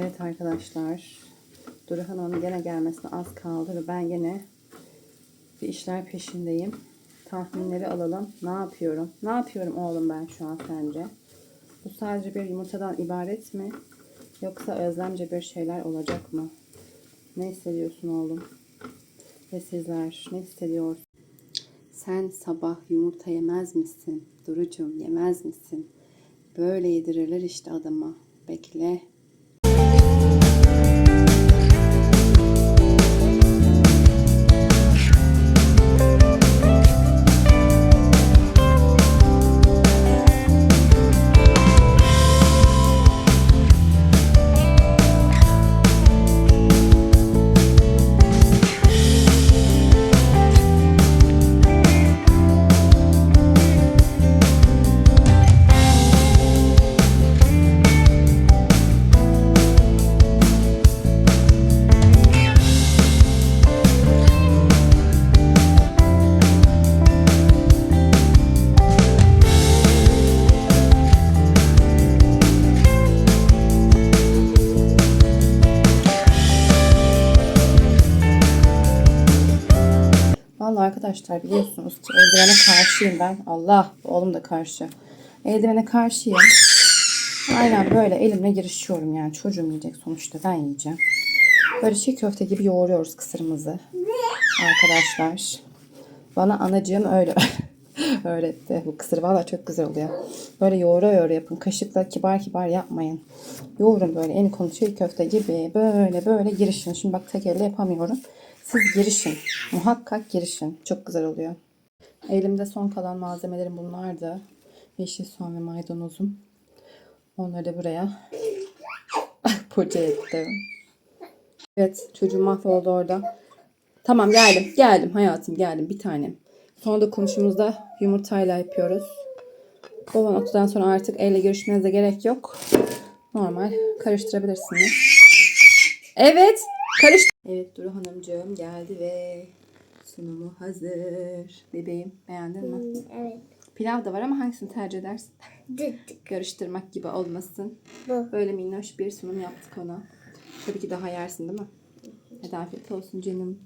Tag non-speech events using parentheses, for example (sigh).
Evet arkadaşlar. Duru Hanım'ın gene gelmesine az kaldı ve ben gene bir işler peşindeyim. Tahminleri alalım. Ne yapıyorum? Ne yapıyorum oğlum ben şu an sence? Bu sadece bir yumurtadan ibaret mi? Yoksa özlemce bir şeyler olacak mı? Ne hissediyorsun oğlum? Ve sizler ne hissediyorsun? Sen sabah yumurta yemez misin? Durucum yemez misin? Böyle yedirirler işte adama. Bekle. Vallahi arkadaşlar biliyorsunuz ki eldivene karşıyım ben. Allah oğlum da karşı. Eldivene karşıyım. Aynen böyle elimle girişiyorum yani. Çocuğum yiyecek sonuçta ben yiyeceğim. Böyle çiğ köfte gibi yoğuruyoruz kısırımızı. Arkadaşlar. Bana anacığım öyle (laughs) öğretti. Bu kısır valla çok güzel oluyor. Böyle yoğura yoğura yapın. Kaşıkla kibar kibar yapmayın. Yoğurun böyle en konu çiğ köfte gibi böyle böyle girişin. Şimdi bak tek elle yapamıyorum. Siz girişin. Muhakkak girişin. Çok güzel oluyor. Elimde son kalan malzemelerim bunlardı. Yeşil soğan ve maydanozum. Onları da buraya (laughs) poğaça ettim. Evet çocuğum mahvoldu orada. Tamam geldim. Geldim hayatım geldim bir tanem. Sonra da komşumuzda yumurtayla yapıyoruz. Babam otudan sonra artık elle görüşmenize gerek yok. Normal karıştırabilirsiniz. Evet. Karış. Evet Duru Hanımcığım geldi ve sunumu hazır. Bebeğim beğendin mi? Evet. Pilav da var ama hangisini tercih edersin? (laughs) Dıt. Karıştırmak gibi olmasın. Bu. Böyle minnoş bir sunum yaptık ona. Tabii ki daha yersin değil mi? Hadi afiyet olsun canım.